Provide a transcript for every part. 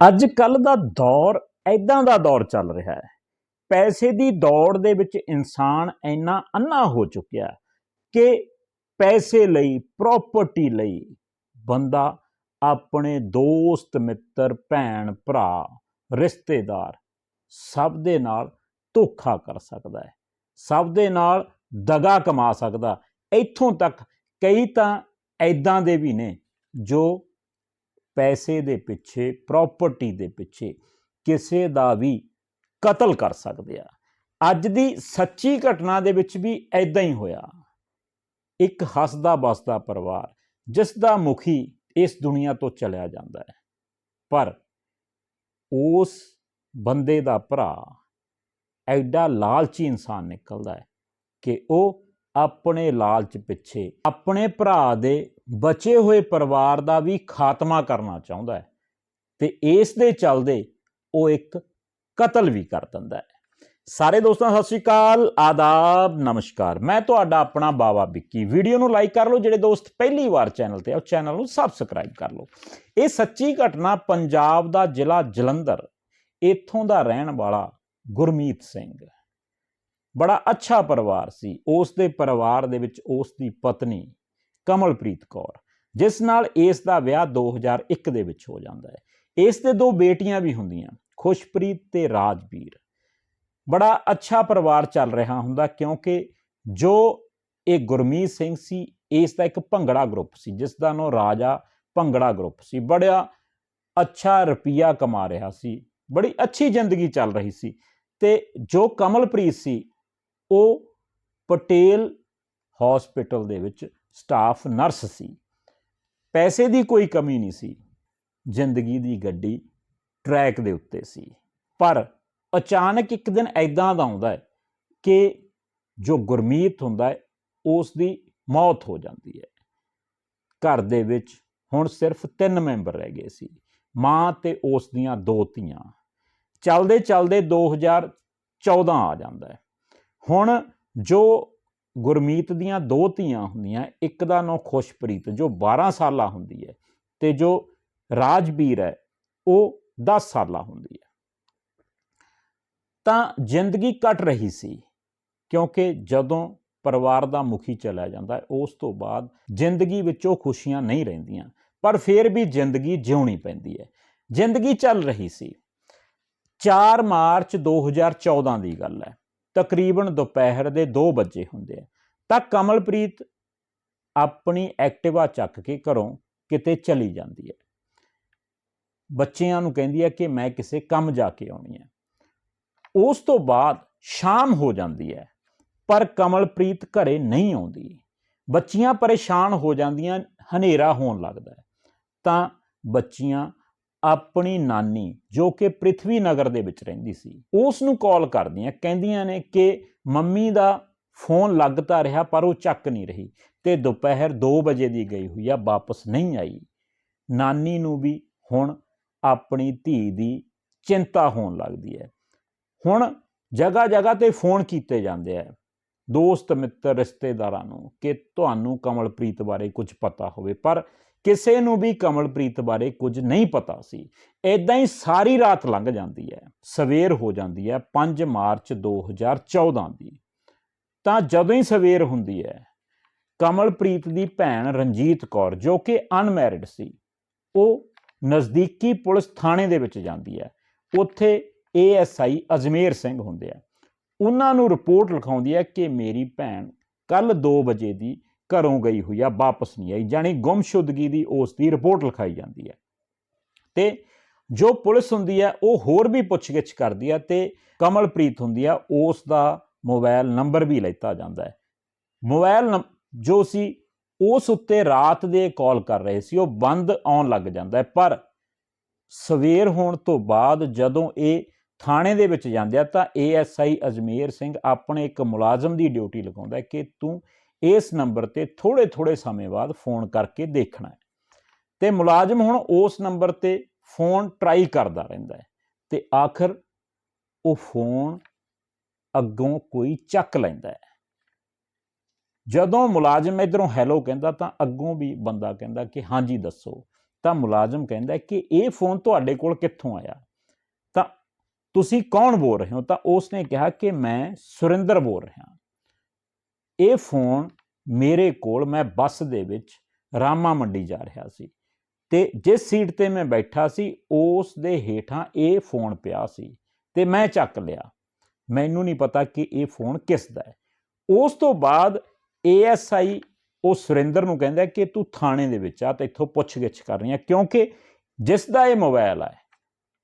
ਅੱਜ ਕੱਲ ਦਾ ਦੌਰ ਐਦਾਂ ਦਾ ਦੌਰ ਚੱਲ ਰਿਹਾ ਹੈ। ਪੈਸੇ ਦੀ ਦੌੜ ਦੇ ਵਿੱਚ ਇਨਸਾਨ ਇੰਨਾ ਅੰਨਾ ਹੋ ਚੁੱਕਿਆ ਕਿ ਪੈਸੇ ਲਈ ਪ੍ਰਾਪਰਟੀ ਲਈ ਬੰਦਾ ਆਪਣੇ ਦੋਸਤ, ਮਿੱਤਰ, ਭੈਣ, ਭਰਾ, ਰਿਸ਼ਤੇਦਾਰ ਸਭ ਦੇ ਨਾਲ ਧੋਖਾ ਕਰ ਸਕਦਾ ਹੈ। ਸਭ ਦੇ ਨਾਲ ਦਗਾ ਕਮਾ ਸਕਦਾ ਇੱਥੋਂ ਤੱਕ ਕਈ ਤਾਂ ਐਦਾਂ ਦੇ ਵੀ ਨੇ ਜੋ ਪੈਸੇ ਦੇ ਪਿੱਛੇ ਪ੍ਰਾਪਰਟੀ ਦੇ ਪਿੱਛੇ ਕਿਸੇ ਦਾ ਵੀ ਕਤਲ ਕਰ ਸਕਦੇ ਆ। ਅੱਜ ਦੀ ਸੱਚੀ ਘਟਨਾ ਦੇ ਵਿੱਚ ਵੀ ਐਦਾਂ ਹੀ ਹੋਇਆ। ਇੱਕ ਹੱਸਦਾ ਬਸਦਾ ਪਰਿਵਾਰ, ਜਿਸ ਦਾ ਮੁਖੀ ਇਸ ਦੁਨੀਆ ਤੋਂ ਚਲਿਆ ਜਾਂਦਾ ਹੈ। ਪਰ ਉਸ ਬੰਦੇ ਦਾ ਭਰਾ ਐਡਾ ਲਾਲਚੀ ਇਨਸਾਨ ਨਿਕਲਦਾ ਹੈ ਕਿ ਉਹ ਆਪਣੇ ਲਾਲਚ ਪਿੱਛੇ ਆਪਣੇ ਭਰਾ ਦੇ ਬਚੇ ਹੋਏ ਪਰਿਵਾਰ ਦਾ ਵੀ ਖਾਤਮਾ ਕਰਨਾ ਚਾਹੁੰਦਾ ਹੈ ਤੇ ਇਸ ਦੇ ਚੱਲਦੇ ਉਹ ਇੱਕ ਕਤਲ ਵੀ ਕਰ ਦਿੰਦਾ ਹੈ। ਸਾਰੇ ਦੋਸਤਾਂ, ਸਤਿ ਸ਼੍ਰੀ ਅਕਾਲ, ਆਦਾਬ, ਨਮਸਕਾਰ। ਮੈਂ ਤੁਹਾਡਾ ਆਪਣਾ ਬਾਵਾ ਵਿੱਕੀ। ਵੀਡੀਓ ਨੂੰ ਲਾਈਕ ਕਰ ਲਓ, ਜਿਹੜੇ ਦੋਸਤ ਪਹਿਲੀ ਵਾਰ ਚੈਨਲ ਤੇ ਆ, ਉਹ ਚੈਨਲ ਨੂੰ ਸਬਸਕ੍ਰਾਈਬ ਕਰ ਲਓ। ਇਹ ਸੱਚੀ ਘਟਨਾ ਪੰਜਾਬ ਦਾ ਜ਼ਿਲ੍ਹਾ ਜਲੰਧਰ, ਇੱਥੋਂ ਦਾ ਰਹਿਣ ਵਾਲਾ ਗੁਰਮੀਤ ਸਿੰਘ ਬੜਾ ਅੱਛਾ ਪਰਿਵਾਰ ਸੀ। ਉਸ ਦੇ ਪਰਿਵਾਰ ਦੇ ਵਿੱਚ ਉਸ ਦੀ ਪਤਨੀ ਕਮਲਪ੍ਰੀਤ ਕੌਰ, ਜਿਸ ਨਾਲ ਇਸ ਦਾ ਵਿਆਹ 2001 ਦੇ ਵਿੱਚ ਹੋ ਜਾਂਦਾ ਹੈ। ਇਸ ਦੇ ਦੋ ਬੇਟੀਆਂ ਵੀ ਹੁੰਦੀਆਂ, ਖੁਸ਼ਪ੍ਰੀਤ ਤੇ ਰਾਜਵੀਰ। ਬੜਾ ਅੱਛਾ ਪਰਿਵਾਰ ਚੱਲ ਰਿਹਾ ਹੁੰਦਾ ਕਿਉਂਕਿ ਜੋ ਇਹ ਗੁਰਮੀਤ ਸਿੰਘ ਸੀ, ਇਸ ਦਾ ਇੱਕ ਭੰਗੜਾ ਗਰੁੱਪ ਸੀ, ਜਿਸ ਦਾ ਨਾਮ ਰਾਜਾ ਭੰਗੜਾ ਗਰੁੱਪ ਸੀ। ਬੜਾ ਅੱਛਾ ਰੁਪਈਆ ਕਮਾ ਰਿਹਾ ਸੀ, ਬੜੀ ਅੱਛੀ ਜ਼ਿੰਦਗੀ ਚੱਲ ਰਹੀ ਸੀ ਤੇ ਜੋ ਕਮਲਪ੍ਰੀਤ ਸੀ, ਉਹ ਪਟੇਲ ਹਸਪੀਟਲ ਦੇ ਵਿੱਚ ਸਟਾਫ ਨਰਸ ਸੀ। ਪੈਸੇ ਦੀ ਕੋਈ ਕਮੀ ਨਹੀਂ ਸੀ। ਜ਼ਿੰਦਗੀ ਦੀ ਗੱਡੀ ਟਰੈਕ ਦੇ ਉੱਤੇ ਸੀ। ਪਰ ਅਚਾਨਕ ਇੱਕ ਦਿਨ ਐਦਾਂ ਦਾ ਆਉਂਦਾ ਹੈ ਕਿ ਜੋ ਗੁਰਮੀਤ ਹੁੰਦਾ ਹੈ, ਉਸ ਦੀ ਮੌਤ ਹੋ ਜਾਂਦੀ ਹੈ। ਘਰ ਦੇ ਵਿੱਚ ਹੁਣ ਸਿਰਫ ਤਿੰਨ ਮੈਂਬਰ ਰਹਿ ਗਏ ਸੀ। ਮਾਂ ਤੇ ਉਸ ਦੀਆਂ ਦੋ ਧੀਆਂ। ਚਲਦੇ ਚਲਦੇ 2014 ਆ ਜਾਂਦਾ ਹੈ। ਹੁਣ ਜੋ ਗੁਰਮੀਤ ਦੀਆਂ ਦੋ ਧੀਆਂ ਹੁੰਦੀਆਂ, ਇੱਕ ਦਾ ਨਾਂ ਖੁਸ਼ਪ੍ਰੀਤ, ਜੋ 12 ਸਾਲਾ ਹੁੰਦੀ ਹੈ ਤੇ ਜੋ ਰਾਜਵੀਰ ਹੈ, ਉਹ 10 ਸਾਲਾ ਹੁੰਦੀ ਹੈ। ਤਾਂ ਜ਼ਿੰਦਗੀ ਕੱਟ ਰਹੀ ਸੀ, ਕਿਉਂਕਿ ਜਦੋਂ ਪਰਿਵਾਰ ਦਾ ਮੁਖੀ ਚਲਾ ਜਾਂਦਾ ਉਸ ਤੋਂ ਬਾਅਦ ਜ਼ਿੰਦਗੀ ਵਿੱਚੋਂ ਖੁਸ਼ੀਆਂ ਨਹੀਂ ਰਹਿੰਦੀਆਂ, ਪਰ ਫਿਰ ਵੀ ਜ਼ਿੰਦਗੀ ਜਿਉਣੀ ਪੈਂਦੀ ਹੈ। ਜ਼ਿੰਦਗੀ ਚੱਲ ਰਹੀ ਸੀ। 4 ਮਾਰਚ 2014 ਦੀ ਗੱਲ ਹੈ। ਤਕਰੀਬਨ ਦੁਪਹਿਰ ਦੇ 2 ਵਜੇ ਹੁੰਦੇ ਆ। ਤਾਂ ਕਮਲਪ੍ਰੀਤ ਆਪਣੀ ਐਕਟਿਵਾ ਚੱਕ ਕੇ ਘਰੋਂ ਕਿਤੇ ਚਲੀ ਜਾਂਦੀ ਹੈ। ਬੱਚਿਆਂ ਨੂੰ ਕਹਿੰਦੀ ਹੈ ਕਿ ਮੈਂ ਕਿਸੇ ਕੰਮ ਜਾ ਕੇ ਆਉਣੀ ਹੈ। ਉਸ ਤੋਂ ਬਾਅਦ ਸ਼ਾਮ ਹੋ ਜਾਂਦੀ ਹੈ, ਪਰ ਕਮਲਪ੍ਰੀਤ ਘਰੇ ਨਹੀਂ ਆਉਂਦੀ। ਬੱਚੀਆਂ ਪਰੇਸ਼ਾਨ ਹੋ ਜਾਂਦੀਆਂ, ਹਨੇਰਾ ਹੋਣ ਲੱਗਦਾ ਤਾਂ ਬੱਚੀਆਂ ਆਪਣੀ ਨਾਨੀ ਜੋ ਕਿ ਪ੍ਰਿਥਵੀ ਨਗਰ ਦੇ ਵਿੱਚ ਰਹਿੰਦੀ ਸੀ ਉਸ ਨੂੰ ਕਾਲ ਕਰਦੀਆਂ, ਕਹਿੰਦੀਆਂ ਨੇ ਕਿ ਮੰਮੀ ਦਾ ਫੋਨ ਲੱਗਦਾ ਰਿਹਾ ਪਰ ਉਹ ਚੱਕ ਨਹੀਂ ਰਹੀ ਤੇ ਦੁਪਹਿਰ 2 ਵਜੇ ਦੀ ਗਈ ਹੋਈ ਆ, ਵਾਪਸ ਨਹੀਂ ਆਈ। ਨਾਨੀ ਨੂੰ ਵੀ ਹੁਣ ਆਪਣੀ ਧੀ ਦੀ ਚਿੰਤਾ ਹੋਣ ਲੱਗਦੀ ਹੈ। ਹੁਣ ਜਗ੍ਹਾ ਜਗ੍ਹਾ ਤੇ ਫੋਨ ਕੀਤੇ ਜਾਂਦੇ ਆ। ਦੋਸਤ ਮਿੱਤਰ, ਰਿਸ਼ਤੇਦਾਰਾਂ ਨੂੰ ਕਿ ਤੁਹਾਨੂੰ ਕਮਲਪ੍ਰੀਤ ਬਾਰੇ ਕੁਝ ਪਤਾ ਹੋਵੇ, ਪਰ ਕਿਸੇ ਨੂੰ ਵੀ ਕਮਲਪ੍ਰੀਤ ਬਾਰੇ ਕੁਝ ਨਹੀਂ ਪਤਾ ਸੀ। ਐਦਾਂ ਹੀ ਸਾਰੀ ਰਾਤ ਲੰਘ ਜਾਂਦੀ ਹੈ। ਸਵੇਰ ਹੋ ਜਾਂਦੀ ਹੈ 5 ਮਾਰਚ 2014 ਦੀ। ਤਾਂ ਜਦੋਂ ਹੀ ਸਵੇਰ ਹੁੰਦੀ ਹੈ, ਕਮਲਪ੍ਰੀਤ ਦੀ ਭੈਣ ਰਣਜੀਤ ਕੌਰ, ਜੋ ਕਿ ਅਨਮੈਰਿਡ ਸੀ, ਉਹ ਨਜ਼ਦੀਕੀ ਪੁਲਿਸ ਥਾਣੇ ਦੇ ਵਿੱਚ ਜਾਂਦੀ ਹੈ। ਉੱਥੇ ਏਐਸਆਈ ਅਜਮੇਰ ਸਿੰਘ ਹੁੰਦੇ ਆ। ਉਹਨਾਂ ਨੂੰ ਰਿਪੋਰਟ ਲਿਖਾਉਂਦੀ ਹੈ ਕਿ ਮੇਰੀ ਭੈਣ ਕੱਲ 2 ਵਜੇ ਦੀ ਘਰੋਂ ਗਈ ਹੋਈ ਆ, ਵਾਪਸ ਨਹੀਂ ਆਈ ਜਾਨੀ ਗੁੰਮਸ਼ੁਦਗੀ ਦੀ ਉਸ ਦੀ ਰਿਪੋਰਟ ਲਿਖਾਈ ਜਾਂਦੀ ਹੈ। ਤੇ ਜੋ ਪੁਲਿਸ ਹੁੰਦੀ ਹੈ ਉਹ ਹੋਰ ਵੀ ਪੁੱਛਗਿੱਛ ਕਰਦੀ ਹੈ ਤੇ ਕਮਲਪ੍ਰੀਤ ਹੁੰਦੀ ਆ, ਉਸ ਦਾ ਮੋਬਾਈਲ ਨੰਬਰ ਵੀ ਲੈਤਾ ਜਾਂਦਾ ਹੈ। ਮੋਬਾਈਲ ਜੋ ਸੀ, ਉਸ ਉੱਤੇ ਰਾਤ ਦੇ ਕਾਲ ਕਰ ਰਹੇ ਸੀ, ਉਹ ਬੰਦ ਆਉਣ ਲੱਗ ਜਾਂਦਾ ਹੈ, ਪਰ ਸਵੇਰ ਹੋਣ ਤੋਂ ਬਾਅਦ ਜਦੋਂ ਇਹ ਥਾਣੇ ਦੇ ਵਿੱਚ ਜਾਂਦੇ ਆ, ਤਾਂ ਏਐਸਆਈ ਅਜਮੇਰ ਸਿੰਘ ਆਪਣੇ ਇੱਕ ਮੁਲਾਜ਼ਮ ਦੀ ਡਿਊਟੀ ਲਗਾਉਂਦਾ ਕਿ ਤੂੰ ਇਸ ਨੰਬਰ ਤੇ ਥੋੜੇ ਥੋੜੇ ਸਮੇਂ ਬਾਅਦ ਫੋਨ ਕਰਕੇ ਦੇਖਣਾ ਹੈ। ਤੇ ਮੁਲਾਜ਼ਮ ਹੁਣ ਉਸ ਨੰਬਰ ਤੇ ਫੋਨ ਟਰਾਈ ਕਰਦਾ ਰਹਿੰਦਾ ਹੈ ਤੇ ਆਖਰ ਉਹ ਫੋਨ ਅੱਗੋਂ ਕੋਈ ਚੱਕ ਲੈਂਦਾ ਹੈ। ਜਦੋਂ ਮੁਲਾਜ਼ਮ ਇਧਰੋਂ ਹੈਲੋ ਕਹਿੰਦਾ ਤਾਂ ਅੱਗੋਂ ਵੀ ਬੰਦਾ ਕਹਿੰਦਾ ਕਿ ਹਾਂਜੀ ਦੱਸੋ। ਤਾਂ ਮੁਲਾਜ਼ਮ ਕਹਿੰਦਾ ਕਿ ਇਹ ਫੋਨ ਤੁਹਾਡੇ ਕੋਲ ਕਿੱਥੋਂ ਆਇਆ? ਤਾਂ ਤੁਸੀਂ ਕੌਣ ਬੋਲ ਰਹੇ ਹੋ? ਤਾਂ ਉਸਨੇ ਕਿਹਾ ਕਿ ਮੈਂ ਸੁਰਿੰਦਰ ਬੋਲ ਰਿਹਾ। ਇਹ ਫੋਨ ਮੇਰੇ ਕੋਲ, ਮੈਂ ਬੱਸ ਦੇ ਵਿੱਚ ਰਾਮਾ ਮੰਡੀ ਜਾ ਰਿਹਾ ਸੀ ਤੇ ਜਿਸ ਸੀਟ ਤੇ ਮੈਂ ਬੈਠਾ ਸੀ, ਉਸ ਦੇ ਹੇਠਾਂ ਇਹ ਫੋਨ ਪਿਆ ਸੀ ਤੇ ਮੈਂ ਚੱਕ ਲਿਆ। ਮੈਨੂੰ ਨਹੀਂ ਪਤਾ ਕਿ ਇਹ ਫੋਨ ਕਿਸ ਦਾ ਹੈ। ਉਸ ਤੋਂ ਬਾਅਦ ਏਐਸਆਈ ਉਹ ਸੁਰਿੰਦਰ ਨੂੰ ਕਹਿੰਦਾ ਕਿ ਤੂੰ ਥਾਣੇ ਦੇ ਵਿੱਚ ਆ ਤੇ ਇੱਥੋਂ ਪੁੱਛਗਿੱਛ ਕਰਨੀ ਹੈ, ਕਿਉਂਕਿ ਜਿਸ ਦਾ ਇਹ ਮੋਬਾਈਲ ਹੈ,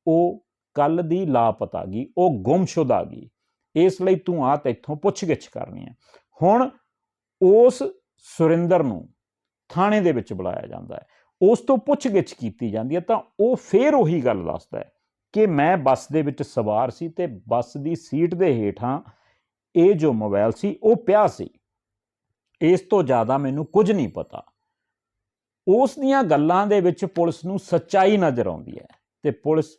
ਉਹ ਕੱਲ ਦੀ ਲਾਪਤਾ ਗਈ, ਉਹ ਗੁੰਮਸ਼ੁਦਾ ਗਈ। ਇਸ ਲਈ ਤੂੰ ਆ ਤੇ ਇੱਥੋਂ ਪੁੱਛਗਿੱਛ ਕਰਨੀ ਹੈ। ਹੁਣ ਉਸ ਸੁਰਿੰਦਰ ਨੂੰ ਥਾਣੇ ਦੇ ਵਿੱਚ ਬੁਲਾਇਆ ਜਾਂਦਾ ਹੈ। ਉਸ ਤੋਂ ਪੁੱਛਗਿੱਛ ਕੀਤੀ ਜਾਂਦੀ ਹੈ ਤਾਂ ਉਹ ਫੇਰ ਉਹੀ ਗੱਲ ਦੱਸਦਾ ਹੈ ਕਿ ਮੈਂ ਬੱਸ ਦੇ ਵਿੱਚ ਸਵਾਰ ਸੀ ਤੇ ਬੱਸ ਦੀ ਸੀਟ ਦੇ ਹੇਠਾਂ ਇਹ ਜੋ ਮੋਬਾਈਲ ਸੀ ਉਹ ਪਿਆ ਸੀ। ਇਸ ਤੋਂ ਜ਼ਿਆਦਾ ਮੈਨੂੰ ਕੁਝ ਨਹੀਂ ਪਤਾ। ਉਸ ਦੀਆਂ ਗੱਲਾਂ ਦੇ ਵਿੱਚ ਪੁਲਿਸ ਨੂੰ ਸੱਚਾਈ ਨਜ਼ਰ ਆਉਂਦੀ ਹੈ ਤੇ ਪੁਲਿਸ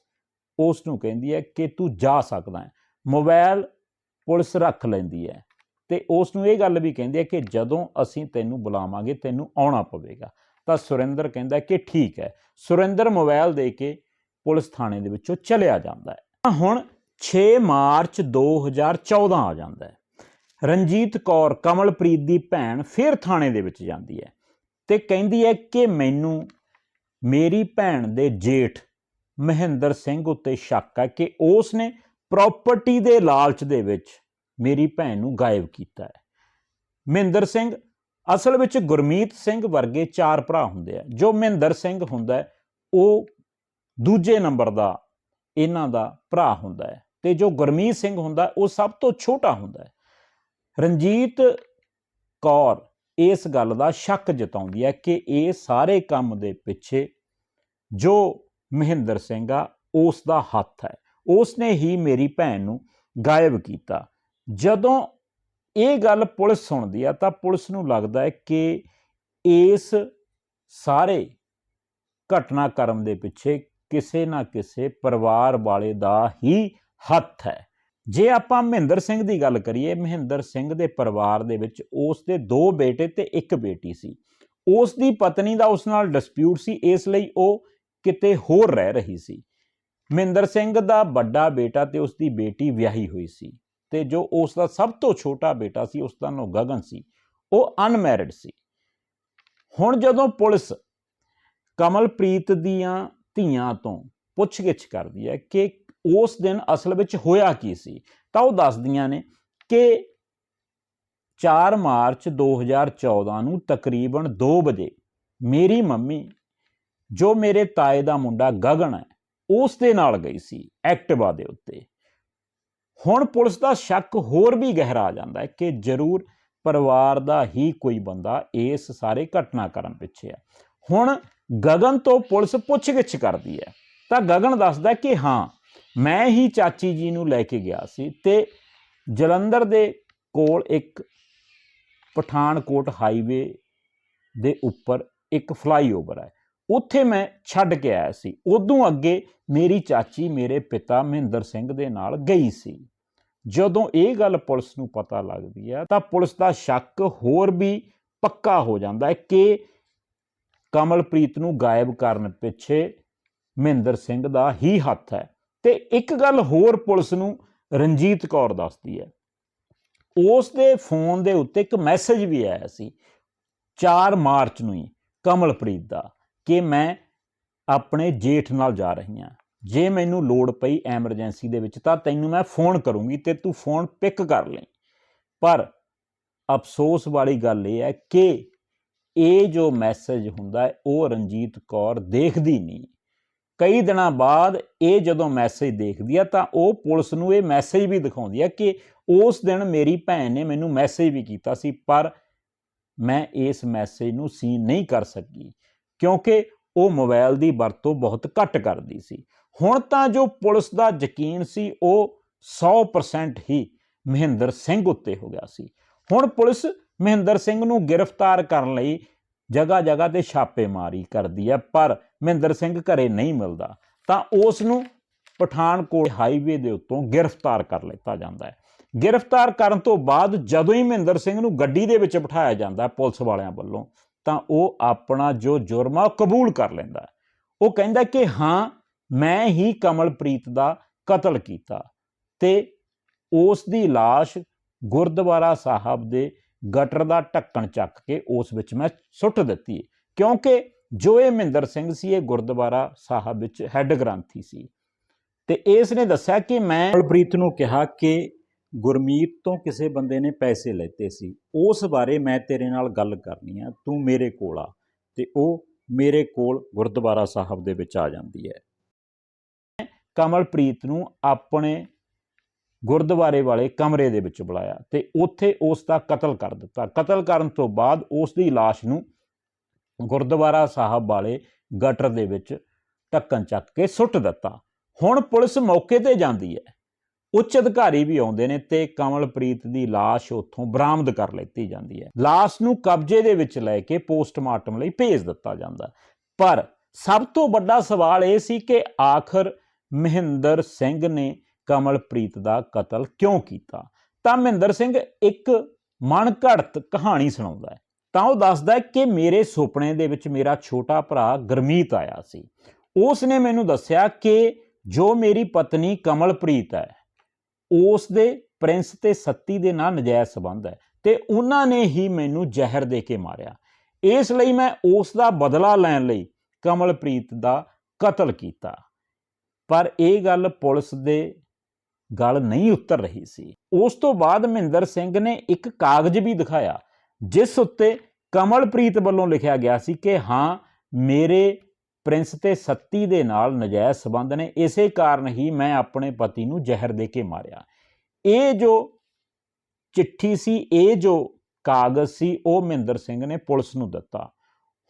ਉਸ ਨੂੰ ਕਹਿੰਦੀ ਹੈ ਕਿ ਤੂੰ ਜਾ ਸਕਦਾ ਹੈ। ਮੋਬਾਈਲ ਪੁਲਿਸ ਰੱਖ ਲੈਂਦੀ ਹੈ। ਤੇ ਉਸ ਨੂੰ ਇਹ ਗੱਲ ਵੀ ਕਹਿੰਦੀ ਹੈ ਕਿ ਜਦੋਂ ਅਸੀਂ ਤੈਨੂੰ ਬੁਲਾਵਾਂਗੇ, ਤੈਨੂੰ ਆਉਣਾ ਪਵੇਗਾ। ਤਾਂ ਸੁਰਿੰਦਰ ਕਹਿੰਦਾ ਕਿ ਠੀਕ ਹੈ। ਸੁਰਿੰਦਰ ਮੋਬਾਈਲ ਦੇ ਕੇ ਪੁਲਿਸ ਥਾਣੇ ਦੇ ਵਿੱਚੋਂ ਚਲਿਆ ਜਾਂਦਾ ਹੈ। ਤਾਂ ਹੁਣ 6 ਮਾਰਚ 2014 ਆ ਜਾਂਦਾ ਹੈ। ਰਣਜੀਤ ਕੌਰ ਕਮਲਪ੍ਰੀਤ ਦੀ ਭੈਣ ਫਿਰ ਥਾਣੇ ਦੇ ਵਿੱਚ ਜਾਂਦੀ ਹੈ ਤੇ ਕਹਿੰਦੀ ਹੈ ਕਿ ਮੈਨੂੰ ਮੇਰੀ ਭੈਣ ਦੇ ਜੇਠ ਮਹਿੰਦਰ ਸਿੰਘ ਉੱਤੇ ਸ਼ੱਕ ਹੈ ਕਿ ਉਸ ਨੇ ਪ੍ਰਾਪਰਟੀ ਦੇ ਲਾਲਚ ਦੇ ਵਿੱਚ ਮੇਰੀ ਭੈਣ ਨੂੰ ਗਾਇਬ ਕੀਤਾ ਹੈ। ਮਹਿੰਦਰ ਸਿੰਘ, ਅਸਲ ਵਿੱਚ ਗੁਰਮੀਤ ਸਿੰਘ ਵਰਗੇ ਚਾਰ ਭਰਾ ਹੁੰਦੇ ਆ। ਜੋ ਮਹਿੰਦਰ ਸਿੰਘ ਹੁੰਦਾ ਉਹ ਦੂਜੇ ਨੰਬਰ ਦਾ, ਇਹਨਾਂ ਦਾ ਭਰਾ ਹੁੰਦਾ ਹੈ। ਤੇ ਜੋ ਗੁਰਮੀਤ ਸਿੰਘ ਹੁੰਦਾ, ਉਹ ਸਭ ਤੋਂ ਛੋਟਾ ਹੁੰਦਾ ਹੈ। ਰਣਜੀਤ ਕੌਰ ਇਸ ਗੱਲ ਦਾ ਸ਼ੱਕ ਜਤਾਉਂਦੀ ਹੈ ਕਿ ਇਹ ਸਾਰੇ ਕੰਮ ਦੇ ਪਿੱਛੇ ਜੋ ਮਹਿੰਦਰ ਸਿੰਘ ਆ, ਉਸ ਦਾ ਹੱਥ ਹੈ। ਉਸ ਨੇ ਹੀ ਮੇਰੀ ਭੈਣ ਨੂੰ ਗਾਇਬ ਕੀਤਾ। ਜਦੋਂ ਇਹ ਗੱਲ ਪੁਲਿਸ ਸੁਣਦੀ ਆ ਤਾਂ ਪੁਲਿਸ ਨੂੰ ਲੱਗਦਾ ਹੈ ਕਿ ਇਸ ਸਾਰੇ ਘਟਨਾਕ੍ਰਮ ਦੇ ਪਿੱਛੇ ਕਿਸੇ ਨਾ ਕਿਸੇ ਪਰਿਵਾਰ ਵਾਲੇ ਦਾ ਹੀ ਹੱਥ ਹੈ। ਜੇ ਆਪਾਂ ਮਹਿੰਦਰ ਸਿੰਘ ਦੀ ਗੱਲ ਕਰੀਏ, ਮਹਿੰਦਰ ਸਿੰਘ ਦੇ ਪਰਿਵਾਰ ਦੇ ਵਿੱਚ ਉਸ ਦੇ ਦੋ ਬੇਟੇ ਤੇ ਇੱਕ ਬੇਟੀ ਸੀ। ਉਸ ਦੀ ਪਤਨੀ ਦਾ ਉਸ ਨਾਲ ਡਿਸਪਿਊਟ ਸੀ, ਇਸ ਲਈ ਉਹ ਕਿਤੇ ਹੋਰ ਰਹਿ ਰਹੀ ਸੀ। ਮਹਿੰਦਰ ਸਿੰਘ ਦਾ ਵੱਡਾ ਬੇਟਾ ਤੇ ਉਸ ਦੀ ਬੇਟੀ ਵਿਆਹੀ ਹੋਈ ਸੀ। ਤੇ ਜੋ ਉਸ ਦਾ ਸਭ ਤੋਂ ਛੋਟਾ ਬੇਟਾ ਸੀ ਉਸ ਦਾ ਨਾਮ ਗਗਨ ਸੀ, ਉਹ ਅਨਮੈਰਿਡ ਸੀ। ਹੁਣ ਜਦੋਂ ਪੁਲਿਸ ਕਮਲਪ੍ਰੀਤ ਦੀਆਂ ਧੀਆਂ ਤੋਂ ਪੁੱਛਗਿੱਛ ਕਰਦੀ ਹੈ ਕਿ ਉਸ ਦਿਨ ਅਸਲ ਵਿੱਚ ਹੋਇਆ ਕੀ ਸੀ, ਤਾਂ ਉਹ ਦੱਸਦੀਆਂ ਨੇ ਕਿ 4 ਮਾਰਚ 2014 ਨੂੰ ਤਕਰੀਬਨ 2 ਵਜੇ ਮੇਰੀ ਮੰਮੀ, ਜੋ ਮੇਰੇ ਤਾਏ ਦਾ ਮੁੰਡਾ ਗਗਨ ਹੈ, ਉਸ ਦੇ ਨਾਲ ਗਈ ਸੀ ਐਕਟਿਵਾ ਦੇ ਉੱਤੇ। ਹੁਣ ਪੁਲਿਸ ਦਾ ਸ਼ੱਕ ਹੋਰ ਵੀ ਗਹਿਰਾ ਆ ਜਾਂਦਾ ਹੈ ਕਿ ਜ਼ਰੂਰ ਪਰਿਵਾਰ ਦਾ ਹੀ ਕੋਈ ਬੰਦਾ ਇਸ ਸਾਰੇ ਘਟਨਾਕ੍ਰਮ ਪਿੱਛੇ ਹੈ। ਹੁਣ ਗਗਨ ਤੋਂ ਪੁਲਿਸ ਪੁੱਛਗਿੱਛ ਕਰਦੀ ਹੈ। ਤਾਂ ਗਗਨ ਦੱਸਦਾ ਕਿ ਹਾਂ, ਮੈਂ ਹੀ ਚਾਚੀ ਜੀ ਨੂੰ ਲੈ ਕੇ ਗਿਆ ਸੀ ਤੇ ਜਲੰਧਰ ਦੇ ਕੋਲ ਇੱਕ ਪਠਾਨਕੋਟ ਹਾਈਵੇ ਦੇ ਉੱਪਰ ਇੱਕ ਫਲਾਈਓਵਰ ਹੈ। ਉੱਥੇ ਮੈਂ ਛੱਡ ਕੇ ਆਇਆ ਸੀ। ਉਦੋਂ ਅੱਗੇ ਮੇਰੀ ਚਾਚੀ ਮੇਰੇ ਪਿਤਾ ਮਹਿੰਦਰ ਸਿੰਘ ਦੇ ਨਾਲ ਗਈ ਸੀ। ਜਦੋਂ ਇਹ ਗੱਲ ਪੁਲਿਸ ਨੂੰ ਪਤਾ ਲੱਗਦੀ ਹੈ ਤਾਂ ਪੁਲਿਸ ਦਾ ਸ਼ੱਕ ਹੋਰ ਵੀ ਪੱਕਾ ਹੋ ਜਾਂਦਾ ਹੈ ਕਿ ਕਮਲਪ੍ਰੀਤ ਨੂੰ ਗਾਇਬ ਕਰਨ ਪਿੱਛੇ ਮਹਿੰਦਰ ਸਿੰਘ ਦਾ ਹੀ ਹੱਥ ਹੈ। ਤੇ ਇੱਕ ਗੱਲ ਹੋਰ ਪੁਲਿਸ ਨੂੰ ਰਣਜੀਤ ਕੌਰ ਦੱਸਦੀ ਹੈ। ਉਸ ਦੇ ਫੋਨ ਦੇ ਉੱਤੇ ਇੱਕ ਮੈਸੇਜ ਵੀ ਆਇਆ ਸੀ 4 ਮਾਰਚ ਨੂੰ ਹੀ ਕਮਲਪ੍ਰੀਤ ਦਾ। ਕਿ ਮੈਂ ਆਪਣੇ ਜੇਠ ਨਾਲ ਜਾ ਰਹੀ ਹਾਂ। ਜੇ ਮੈਨੂੰ ਲੋੜ ਪਈ ਐਮਰਜੈਂਸੀ ਦੇ ਵਿੱਚ, ਤਾਂ ਤੈਨੂੰ ਮੈਂ ਫੋਨ ਕਰੂੰਗੀ ਤੇ ਤੂੰ ਫੋਨ ਪਿਕ ਕਰ ਲਈ ਪਰ ਅਫਸੋਸ ਵਾਲੀ ਗੱਲ ਇਹ ਹੈ ਕਿ ਇਹ ਜੋ ਮੈਸੇਜ ਹੁੰਦਾ ਉਹ ਰਣਜੀਤ ਕੌਰ ਦੇਖਦੀ ਨਹੀਂ। ਕਈ ਦਿਨਾਂ ਬਾਅਦ ਇਹ ਜਦੋਂ ਮੈਸੇਜ ਦੇਖਦੀ ਆ ਤਾਂ ਉਹ ਪੁਲਿਸ ਨੂੰ ਇਹ ਮੈਸੇਜ ਵੀ ਦਿਖਾਉਂਦੀ ਆ ਕਿ ਉਸ ਦਿਨ ਮੇਰੀ ਭੈਣ ਨੇ ਮੈਨੂੰ ਮੈਸੇਜ ਵੀ ਕੀਤਾ ਸੀ, ਪਰ ਮੈਂ ਇਸ ਮੈਸੇਜ ਨੂੰ ਸੀਨ ਨਹੀਂ ਕਰ ਸਕੀ। ਕਿਉਂਕਿ ਉਹ ਮੋਬਾਈਲ ਦੀ ਵਰਤੋਂ ਬਹੁਤ ਘੱਟ ਕਰਦੀ ਸੀ। ਹੁਣ ਤਾਂ ਜੋ ਪੁਲਿਸ ਦਾ ਯਕੀਨ ਸੀ, ਉਹ 100% ਹੀ ਮਹਿੰਦਰ ਸਿੰਘ ਉੱਤੇ ਹੋ ਗਿਆ ਸੀ। ਹੁਣ ਪੁਲਿਸ ਮਹਿੰਦਰ ਸਿੰਘ ਨੂੰ ਗ੍ਰਿਫਤਾਰ ਕਰਨ ਲਈ ਜਗ੍ਹਾ ਜਗ੍ਹਾ ਤੇ ਛਾਪੇਮਾਰੀ ਕਰਦੀ ਹੈ, ਪਰ ਮਹਿੰਦਰ ਸਿੰਘ ਘਰੇ ਨਹੀਂ ਮਿਲਦਾ। ਤਾਂ ਉਸ ਨੂੰ ਪਠਾਨਕੋਟ ਹਾਈਵੇ ਦੇ ਉੱਤੋਂ ਗ੍ਰਿਫਤਾਰ ਕਰ ਲਿੱਤਾ ਜਾਂਦਾ ਹੈ। ਗ੍ਰਿਫਤਾਰ ਕਰਨ ਤੋਂ ਬਾਅਦ ਜਦੋਂ ਹੀ ਮਹਿੰਦਰ ਸਿੰਘ ਨੂੰ ਗੱਡੀ ਦੇ ਵਿੱਚ ਬਿਠਾਇਆ ਜਾਂਦਾ ਪੁਲਿਸ ਵਾਲਿਆਂ ਵੱਲੋਂ ਤਾਂ ਉਹ ਆਪਣਾ ਜੋ ਜੁਰਮ ਆ, ਉਹ ਕਬੂਲ ਕਰ ਲੈਂਦਾ ਉਹ ਕਹਿੰਦਾ ਕਿ ਹਾਂ, ਮੈਂ ਹੀ ਕਮਲਪ੍ਰੀਤ ਦਾ ਕਤਲ ਕੀਤਾ ਤੇ ਉਸ ਦੀ ਲਾਸ਼ ਗੁਰਦੁਆਰਾ ਸਾਹਿਬ ਦੇ ਗਟਰ ਦਾ ਢੱਕਣ ਚੱਕ ਕੇ ਉਸ ਵਿੱਚ ਮੈਂ ਸੁੱਟ ਦਿੱਤੀ ਕਿਉਂਕਿ ਜੋ ਇਹ ਮਹਿੰਦਰ ਸਿੰਘ ਸੀ, ਇਹ ਗੁਰਦੁਆਰਾ ਸਾਹਿਬ ਵਿੱਚ ਹੈੱਡ ਗ੍ਰੰਥੀ ਸੀ। ਤੇ ਇਸ ਨੇ ਦੱਸਿਆ ਕਿ ਮੈਂ ਕਮਲਪ੍ਰੀਤ ਨੂੰ ਕਿਹਾ ਕਿ ਗੁਰਮੀਤ ਤੋਂ ਕਿਸੇ ਬੰਦੇ ਨੇ ਪੈਸੇ ਲੈਤੇ ਸੀ, ਉਸ ਬਾਰੇ ਮੈਂ ਤੇਰੇ ਨਾਲ ਗੱਲ ਕਰਨੀ ਆ, ਤੂੰ ਮੇਰੇ ਕੋਲ ਆ। ਤੇ ਉਹ ਮੇਰੇ ਕੋਲ ਗੁਰਦੁਆਰਾ ਸਾਹਿਬ ਦੇ ਵਿੱਚ ਆ ਜਾਂਦੀ ਹੈ। ਕਮਲਪ੍ਰੀਤ ਨੂੰ ਆਪਣੇ ਗੁਰਦੁਆਰੇ ਵਾਲੇ ਕਮਰੇ ਦੇ ਵਿੱਚ ਬੁਲਾਇਆ ਤੇ ਉੱਥੇ ਉਸ ਦਾ ਕਤਲ ਕਰ ਦਿੱਤਾ। ਕਤਲ ਕਰਨ ਤੋਂ ਬਾਅਦ ਉਸ ਦੀ ਲਾਸ਼ ਨੂੰ ਗੁਰਦੁਆਰਾ ਸਾਹਿਬ ਵਾਲੇ ਗਟਰ ਦੇ ਵਿੱਚ ਢੱਕਣ ਚੱਕ ਕੇ ਸੁੱਟ ਦਿੱਤਾ। ਹੁਣ ਪੁਲਿਸ ਮੌਕੇ ਤੇ ਜਾਂਦੀ ਹੈ। ਉੱਚ ਅਧਿਕਾਰੀ ਵੀ ਆਉਂਦੇ ਨੇ ਤੇ ਕਮਲਪ੍ਰੀਤ ਦੀ ਲਾਸ਼ ਉੱਥੋਂ ਬਰਾਮਦ ਕਰ ਲੈਤੀ ਜਾਂਦੀ ਹੈ। ਲਾਸ਼ ਨੂੰ ਕਬਜ਼ੇ ਦੇ ਵਿੱਚ ਲੈ ਕੇ ਪੋਸਟਮਾਰਟਮ ਲਈ ਭੇਜ ਦਿੱਤਾ ਜਾਂਦਾ। ਪਰ ਸਭ ਤੋਂ ਵੱਡਾ ਸਵਾਲ ਇਹ ਸੀ ਕਿ ਆਖਰ ਮਹਿੰਦਰ ਸਿੰਘ ਨੇ ਕਮਲਪ੍ਰੀਤ ਦਾ ਕਤਲ ਕਿਉਂ ਕੀਤਾ? ਤਾਂ ਮਹਿੰਦਰ ਸਿੰਘ ਇੱਕ ਮਨਘੜਤ ਕਹਾਣੀ ਸੁਣਾਉਂਦਾ ਹੈ। ਤਾਂ ਉਹ ਦੱਸਦਾ ਕਿ ਮੇਰੇ ਸੁਪਨੇ ਦੇ ਵਿੱਚ ਮੇਰਾ ਛੋਟਾ ਭਰਾ ਗਰਮੀਤ ਆਇਆ ਸੀ। ਉਸ ਨੇ ਮੈਨੂੰ ਦੱਸਿਆ ਕਿ ਜੋ ਮੇਰੀ ਪਤਨੀ ਕਮਲਪ੍ਰੀਤ ਹੈ ਉਸ ਦੇ ਪ੍ਰਿੰਸ ਤੇ ਸੱਤੀ ਦੇ ਨਾਲ ਨਜਾਇਜ਼ ਸਬੰਧ ਹੈ ਤੇ ਉਹਨਾਂ ਨੇ ਹੀ ਮੈਨੂੰ ਜ਼ਹਿਰ ਦੇ ਕੇ ਮਾਰਿਆ। ਇਸ ਲਈ ਮੈਂ ਉਸ ਦਾ ਬਦਲਾ ਲੈਣ ਲਈ ਕਮਲਪ੍ਰੀਤ ਦਾ ਕਤਲ ਕੀਤਾ। ਪਰ ਇਹ ਗੱਲ ਪੁਲਿਸ ਦੇ ਗੱਲ ਨਹੀਂ ਉਤਰ ਰਹੀ ਸੀ। ਉਸ ਤੋਂ ਬਾਅਦ ਮਹਿੰਦਰ ਸਿੰਘ ਨੇ ਇੱਕ ਕਾਗਜ਼ ਵੀ ਦਿਖਾਇਆ, ਜਿਸ ਉੱਤੇ ਕਮਲਪ੍ਰੀਤ ਵੱਲੋਂ ਲਿਖਿਆ ਗਿਆ ਸੀ ਕਿ ਹਾਂ, ਮੇਰੇ ਪ੍ਰਿੰਸ ਤੇ ਸੱਤੀ ਦੇ ਨਾਲ ਨਜਾਇਜ਼ ਸਬੰਧ ਨੇ। ਇਸੇ ਕਾਰਨ ਹੀ ਮੈਂ ਆਪਣੇ ਪਤੀ ਨੂੰ ਜ਼ਹਿਰ ਦੇ ਕੇ ਮਾਰਿਆ। ਇਹ ਜੋ ਚਿੱਠੀ ਸੀ, ਇਹ ਜੋ ਕਾਗਜ਼ ਸੀ, ਉਹ ਮਹਿੰਦਰ ਸਿੰਘ ਨੇ ਪੁਲਿਸ ਨੂੰ ਦਿੱਤਾ।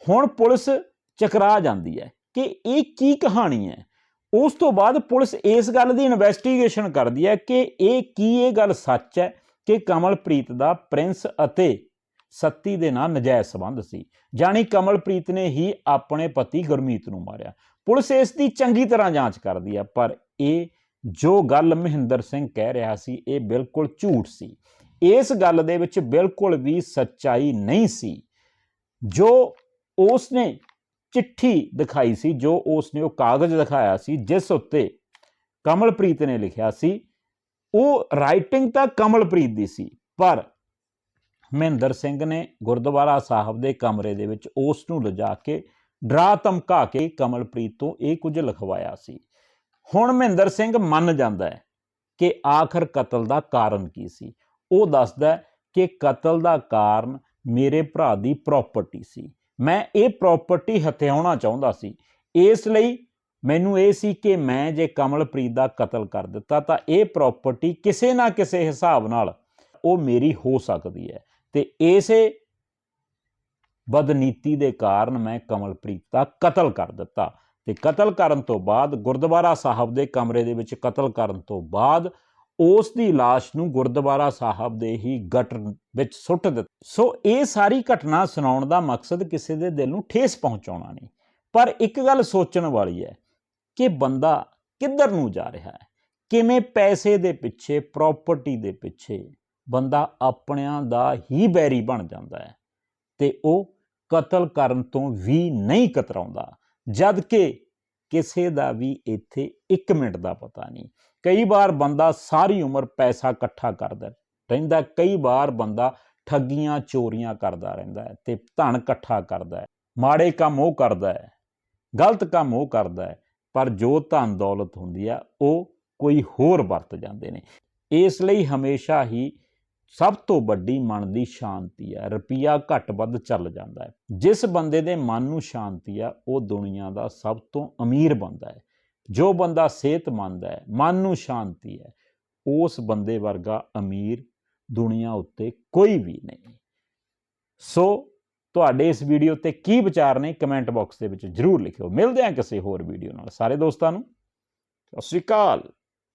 ਹੁਣ ਪੁਲਿਸ ਚਕਰਾ ਜਾਂਦੀ ਹੈ ਕਿ ਇਹ ਕੀ ਕਹਾਣੀ ਹੈ? ਉਸ ਤੋਂ ਬਾਅਦ ਪੁਲਿਸ ਇਸ ਗੱਲ ਦੀ ਇਨਵੈਸਟੀਗੇਸ਼ਨ ਕਰਦੀ ਹੈ ਕਿ ਇਹ ਕੀ, ਇਹ ਗੱਲ ਸੱਚ ਹੈ ਕਿ ਕਮਲਪ੍ਰੀਤ ਦਾ ਪ੍ਰਿੰਸ ਅਤੇ ਸੱਤੀ ਦੇ ਨਾਲ ਨਜਾਇਜ਼ ਸਬੰਧ ਸੀ। ਜਾਨੀ ਕਮਲਪ੍ਰੀਤ ਨੇ ਹੀ ਆਪਣੇ ਪਤੀ ਗੁਰਮੀਤ ਨੂੰ ਮਾਰਿਆ। ਪੁਲਿਸ ਇਸ ਦੀ ਚੰਗੀ ਤਰ੍ਹਾਂ ਜਾਂਚ ਕਰਦੀ ਹੈ ਪਰ ਇਹ ਜੋ ਗੱਲ ਮਹਿੰਦਰ ਸਿੰਘ ਕਹਿ ਰਿਹਾ ਸੀ, ਇਹ ਬਿਲਕੁਲ ਝੂਠ ਸੀ। ਇਸ ਗੱਲ ਦੇ ਵਿੱਚ ਬਿਲਕੁਲ ਵੀ ਸੱਚਾਈ ਨਹੀਂ ਸੀ। ਜੋ ਉਸ ਨੇ ਚਿੱਠੀ ਦਿਖਾਈ ਸੀ, ਜੋ ਉਸ ਨੇ ਉਹ ਕਾਗਜ਼ ਦਿਖਾਇਆ ਸੀ, ਜਿਸ ਉੱਤੇ ਕਮਲਪ੍ਰੀਤ ਨੇ ਲਿਖਿਆ ਸੀ, ਉਹ ਰਾਈਟਿੰਗ ਤਾਂ ਕਮਲਪ੍ਰੀਤ ਦੀ ਸੀ, ਪਰ ਮਹਿੰਦਰ ਸਿੰਘ ਨੇ ਗੁਰਦੁਆਰਾ ਸਾਹਿਬ ਦੇ ਕਮਰੇ ਦੇ ਵਿੱਚ ਉਸ ਨੂੰ ਲਿਜਾ ਕੇ ਡਰਾ ਧਮਕਾ ਕੇ ਕਮਲਪ੍ਰੀਤ ਤੋਂ ਇਹ ਕੁਝ ਲਿਖਵਾਇਆ ਸੀ। ਹੁਣ ਮਹਿੰਦਰ ਸਿੰਘ ਮੰਨ ਜਾਂਦਾ ਹੈ ਕਿ ਆਖਰ ਕਤਲ ਦਾ ਕਾਰਨ ਕੀ ਸੀ। ਉਹ ਦੱਸਦਾ ਕਿ ਕਤਲ ਦਾ ਕਾਰਨ ਮੇਰੇ ਭਰਾ ਦੀ ਪ੍ਰਾਪਰਟੀ ਸੀ। ਮੈਂ ਇਹ ਪ੍ਰਾਪਰਟੀ ਹਥਿਆਉਣਾ ਚਾਹੁੰਦਾ ਸੀ। ਇਸ ਲਈ ਮੈਨੂੰ ਇਹ ਸੀ ਕਿ ਮੈਂ ਜੇ ਕਮਲਪ੍ਰੀਤ ਦਾ ਕਤਲ ਕਰ ਦਿੱਤਾ ਤਾਂ ਇਹ ਪ੍ਰਾਪਰਟੀ ਕਿਸੇ ਨਾ ਕਿਸੇ ਹਿਸਾਬ ਨਾਲ ਉਹ ਮੇਰੀ ਹੋ ਸਕਦੀ ਹੈ। ਤੇ ਇਸੇ ਬਦਨੀਤੀ ਦੇ ਕਾਰਨ ਮੈਂ ਕਮਲਪ੍ਰੀਤ ਦਾ ਕਤਲ ਕਰ ਦਿੱਤਾ। ਤੇ ਕਤਲ ਕਰਨ ਤੋਂ ਬਾਅਦ ਗੁਰਦੁਆਰਾ ਸਾਹਿਬ ਦੇ ਕਮਰੇ ਦੇ ਵਿੱਚ ਕਤਲ ਕਰਨ ਤੋਂ ਬਾਅਦ ਉਸ ਦੀ লাশ ਨੂੰ ਗੁਰਦੁਆਰਾ ਸਾਹਿਬ ਦੇ ਹੀ ਗਟਰ ਵਿੱਚ ਸੁੱਟ ਦਿੱਤਾ। ਸੋ ਇਹ ਸਾਰੀ ਘਟਨਾ ਸੁਣਾਉਣ ਦਾ ਮਕਸਦ ਕਿਸੇ ਦੇ ਦਿਲ ਨੂੰ ਠੇਸ ਪਹੁੰਚਾਉਣਾ ਨਹੀਂ। ਪਰ ਇੱਕ ਗੱਲ ਸੋਚਣ ਵਾਲੀ ਹੈ ਕਿ ਬੰਦਾ ਕਿੱਧਰ ਨੂੰ ਜਾ ਰਿਹਾ ਹੈ? ਕਿਵੇਂ ਪੈਸੇ ਦੇ ਪਿੱਛੇ ਪ੍ਰਾਪਰਟੀ ਦੇ ਪਿੱਛੇ? ਬੰਦਾ ਆਪਣਿਆਂ ਦਾ ਹੀ ਬੈਰੀ ਬਣ ਜਾਂਦਾ ਹੈ ਤੇ ਉਹ ਕਤਲ ਕਰਨ ਤੋਂ ਵੀ ਨਹੀਂ ਕਤਰਾਉਂਦਾ, ਜਦ ਕਿ ਕਿਸੇ ਦਾ ਵੀ ਇੱਥੇ 1 ਮਿੰਟ ਦਾ ਪਤਾ ਨਹੀਂ। ਕਈ ਵਾਰ ਬੰਦਾ ਸਾਰੀ ਉਮਰ ਪੈਸਾ ਇਕੱਠਾ ਕਰਦਾ ਰਹਿੰਦਾ, ਕਈ ਵਾਰ ਬੰਦਾ ਠੱਗੀਆਂ, ਚੋਰੀਆਂ ਕਰਦਾ ਰਹਿੰਦਾ ਹੈ ਤੇ ਧਨ ਇਕੱਠਾ ਕਰਦਾ ਹੈ, ਮਾੜੇ ਕੰਮ ਉਹ ਕਰਦਾ ਹੈ, ਗਲਤ ਕੰਮ ਉਹ ਕਰਦਾ ਹੈ, ਪਰ ਜੋ ਧਨ ਦੌਲਤ ਹੁੰਦੀ ਆ ਉਹ ਕੋਈ ਹੋਰ ਵਰਤ ਜਾਂਦੇ ਨੇ। ਇਸ ਲਈ ਹਮੇਸ਼ਾ ਹੀ ਸਭ ਤੋਂ ਵੱਡੀ ਮਨ ਦੀ ਸ਼ਾਂਤੀ ਹੈ ਰੁਪਿਆ ਘੱਟ ਵੱਧ ਚੱਲ ਜਾਂਦਾ ਹੈ। ਜਿਸ ਬੰਦੇ ਦੇ ਮਨ ਨੂੰ ਸ਼ਾਂਤੀ ਆ ਉਹ ਦੁਨੀਆ ਦਾ ਸਭ ਤੋਂ ਅਮੀਰ ਬੰਦਾ ਹੈ। ਜੋ ਬੰਦਾ ਸਿਹਤਮੰਦ ਹੈ, ਮਨ ਨੂੰ ਸ਼ਾਂਤੀ ਹੈ, ਉਸ ਬੰਦੇ ਵਰਗਾ ਅਮੀਰ ਦੁਨੀਆ ਉੱਤੇ ਕੋਈ ਵੀ ਨਹੀਂ। ਸੋ ਤੁਹਾਡੇ ਇਸ ਵੀਡੀਓ ਤੇ ਕੀ ਵਿਚਾਰ ਨੇ ਕਮੈਂਟ ਬਾਕਸ ਦੇ ਵਿੱਚ ਜਰੂਰ ਲਿਖਿਓ। ਮਿਲਦੇ ਹਾਂ ਕਿਸੇ ਹੋਰ ਵੀਡੀਓ ਨਾਲ। ਸਾਰੇ ਦੋਸਤਾਂ ਨੂੰ, ਸਤਿ ਸ਼੍ਰੀ ਅਕਾਲ।